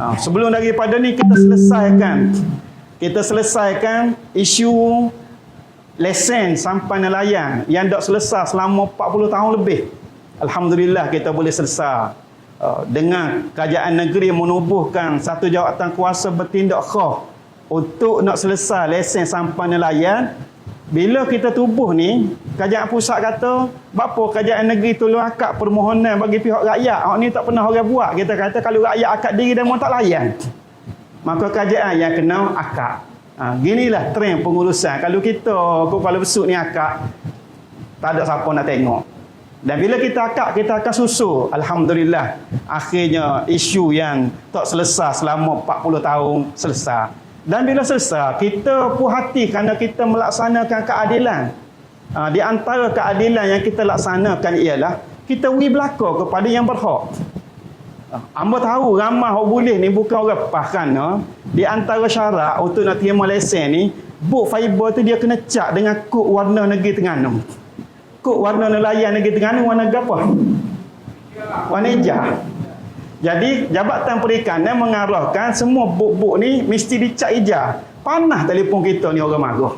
Ha, sebelum daripada ni kita selesaikan kita selesaikan isu lesen sampai nelayan yang dah selesai selama 40 tahun lebih. Alhamdulillah kita boleh selesai. Uh, dengan kerajaan negeri menubuhkan satu jawatan kuasa bertindak khas untuk nak selesai lesen sampai nelayan bila kita tubuh ni kerajaan pusat kata apa kerajaan negeri tolong akad permohonan bagi pihak rakyat hak ni tak pernah orang buat kita kata kalau rakyat akad diri dan tak layan maka kerajaan yang kena akad ha, ginilah trend pengurusan kalau kita kepala besut ni akad tak ada siapa nak tengok dan bila kita akak, kita akan susu. Alhamdulillah. Akhirnya isu yang tak selesai selama 40 tahun selesai. Dan bila selesai, kita puas hati kerana kita melaksanakan keadilan. Ha, di antara keadilan yang kita laksanakan ialah kita beri belakang kepada yang berhak. Ha, Amba tahu ramai orang boleh ni bukan orang pas kerana di antara syarat untuk nak terima lesen ni, book fiber tu dia kena cat dengan kod warna negeri Terengganu kod warna nelayan negeri Terengganu warna apa? Warna hijau. Jadi Jabatan Perikanan mengarahkan semua buk-buk ni mesti dicat hijau. Panah telefon kita ni orang marah.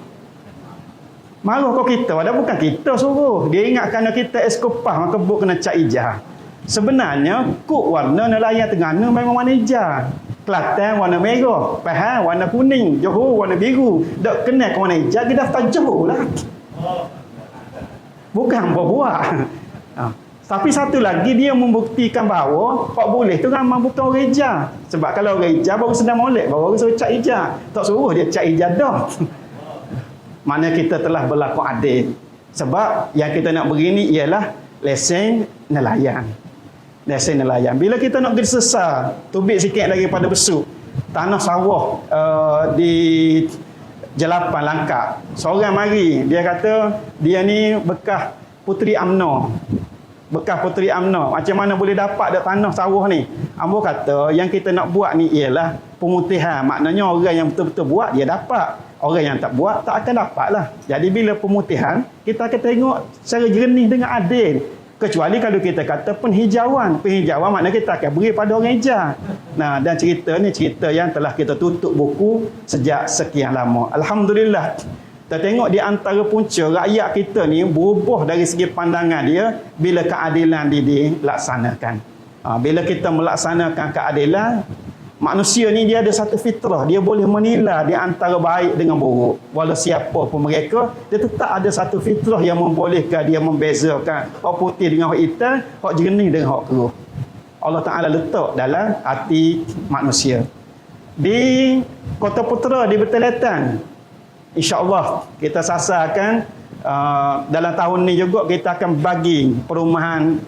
Marah kau kita, padahal bukan kita suruh. Dia ingat kerana kita eskopah maka buk kena cat hijau. Sebenarnya kod warna nelayan Terengganu memang warna hijau. Kelantan warna merah, Pahang warna kuning, Johor warna biru. Tak kenal ke warna hijau, kita daftar Johor lah. Bukan buat-buat. Tapi satu lagi dia membuktikan bahawa Pak boleh tu ramai bukan orang hijau. Sebab kalau orang hijau baru sedang molek, baru orang suruh cat hijau. Tak suruh dia cat hijau dah. Mana kita telah berlaku adil. Sebab yang kita nak begini ialah lesen nelayan. Lesen nelayan. Bila kita nak pergi sesar, tubik sikit daripada besuk. Tanah sawah uh, di Jelapan Langkap. Seorang mari, dia kata dia ni bekas Puteri Amno. Bekas Puteri Amno. Macam mana boleh dapat dak tanah sawah ni? Ambo kata yang kita nak buat ni ialah pemutihan. Maknanya orang yang betul-betul buat dia dapat. Orang yang tak buat tak akan dapat lah. Jadi bila pemutihan, kita akan tengok secara jernih dengan adil. Kecuali kalau kita kata penghijauan. Penghijauan maknanya kita akan beri pada orang hijau. Nah, dan cerita ni cerita yang telah kita tutup buku sejak sekian lama. Alhamdulillah. Kita tengok di antara punca rakyat kita ni berubah dari segi pandangan dia bila keadilan dia dilaksanakan. Ha, bila kita melaksanakan keadilan, manusia ni dia ada satu fitrah. Dia boleh menilai di antara baik dengan buruk. Walau siapa pun mereka dia tetap ada satu fitrah yang membolehkan dia membezakan. Hak putih dengan hak hitam hak jernih dengan hak keruh. Allah Ta'ala letak dalam hati manusia. Di Kota Putera di Beteletan insyaAllah kita sasarkan uh, dalam tahun ni juga kita akan bagi perumahan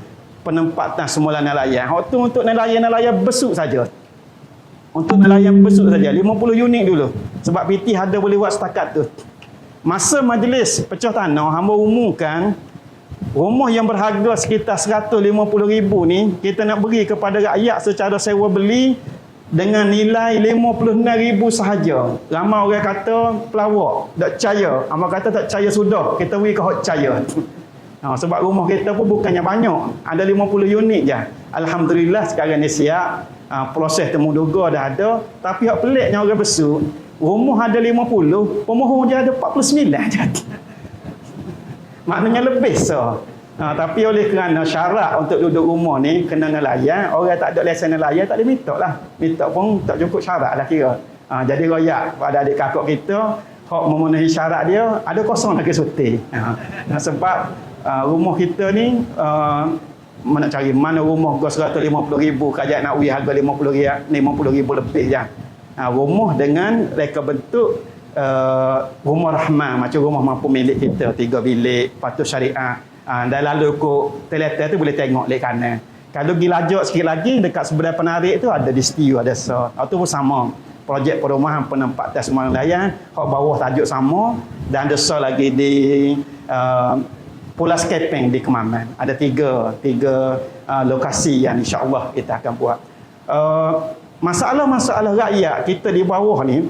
penempatan semula nelayan. Waktu untuk nelayan-nelayan besuk saja. Untuk nelayan besuk saja. 50 unit dulu. Sebab PT ada boleh buat setakat tu. Masa majlis pecah tanah hamba umumkan rumah yang berharga sekitar 150 ribu ni kita nak beri kepada rakyat secara sewa beli dengan nilai 56 ribu sahaja. Ramai orang kata pelawak tak percaya. Hamba kata tak percaya sudah. Kita beri hak percaya ha, sebab rumah kita pun bukannya banyak. Ada 50 unit je. Alhamdulillah sekarang ni siap. Ha, proses temu duga dah ada. Tapi hak peliknya orang besuk rumah ada 50 pemohon dia ada 49 je. Maknanya lebih so ha, tapi oleh kerana syarat untuk duduk rumah ni kena nelayan orang tak ada lesen nelayan tak boleh minta lah. Minta pun tak cukup syarat lah kira. Ha, jadi royak pada adik kakak kita hak memenuhi syarat dia ada kosong lagi suti. Ha, sebab uh, rumah kita ni uh, mana cari mana rumah 150 ribu kerajaan nak uji harga 50 ribu 50 ribu lebih je. Ha, rumah dengan reka bentuk uh, rumah rahman macam rumah mampu milik kita tiga bilik patut syariah ha, dan lalu ikut teletel tu boleh tengok lek kanan kalau pergi lajak sikit lagi dekat sebelah penarik tu ada di setiu ada so itu pun sama projek perumahan penempatan semua nelayan hak bawah tajuk sama dan ada so lagi di uh, Pulau Skeping di Kemaman. Ada tiga, tiga uh, lokasi yang insyaAllah kita akan buat. Uh, masalah-masalah rakyat kita di bawah ni,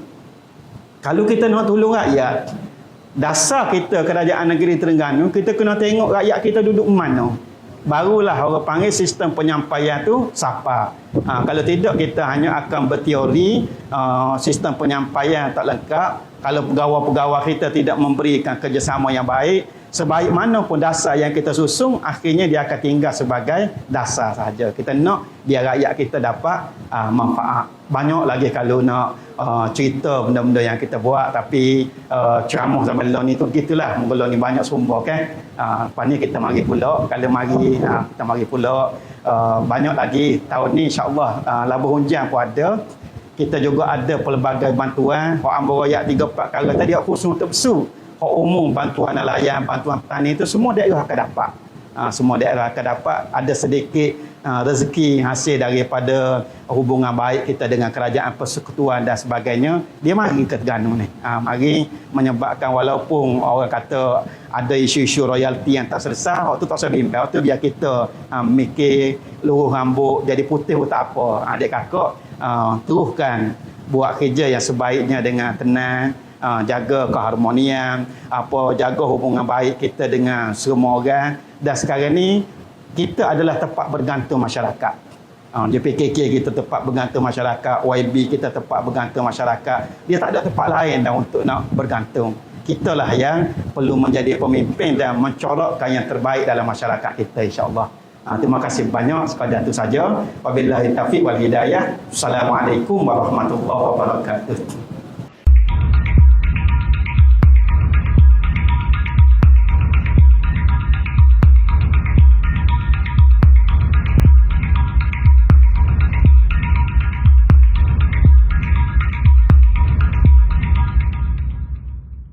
kalau kita nak tolong rakyat, dasar kita kerajaan negeri Terengganu, kita kena tengok rakyat kita duduk mana. barulah orang panggil sistem penyampaian tu sapa. Ha, kalau tidak kita hanya akan berteori uh, sistem penyampaian tak lengkap. Kalau pegawai-pegawai kita tidak memberikan kerjasama yang baik, sebaik mana pun dasar yang kita susung, akhirnya dia akan tinggal sebagai dasar saja. Kita nak biar rakyat kita dapat uh, manfaat. Banyak lagi kalau nak uh, cerita benda-benda yang kita buat tapi uh, ceramah zaman lalu ni tu gitulah. Mula ni banyak sumber kan. Uh, lepas ni kita mari pula. Kalau mari uh, kita mari pula. Uh, banyak lagi tahun ni insyaAllah uh, labuh hujan pun ada kita juga ada pelbagai bantuan ambo royak 3 4 kali tadi khusus untuk besu hak umum bantuan nelayan bantuan petani itu semua daerah akan dapat. Ha, semua daerah akan dapat. Ada sedikit uh, rezeki hasil daripada hubungan baik kita dengan kerajaan persekutuan dan sebagainya dia mari ke Terengganu ni. Ha, mari menyebabkan walaupun orang kata ada isu-isu royalti yang tak selesai waktu tak usah bimbang waktu biar kita uh, mikir luruh rambut jadi putih pun tak apa. Adik kakak uh, teruskan buat kerja yang sebaiknya dengan tenang uh, jaga keharmonian apa jaga hubungan baik kita dengan semua orang dan sekarang ni kita adalah tempat bergantung masyarakat uh, dia PKK kita tempat bergantung masyarakat YB kita tempat bergantung masyarakat dia tak ada tempat lain dah untuk nak bergantung kita lah yang perlu menjadi pemimpin dan mencorokkan yang terbaik dalam masyarakat kita insyaAllah Ha, terima kasih banyak sekadar itu saja. Wabillahi taufiq wal hidayah. Assalamualaikum warahmatullahi wabarakatuh.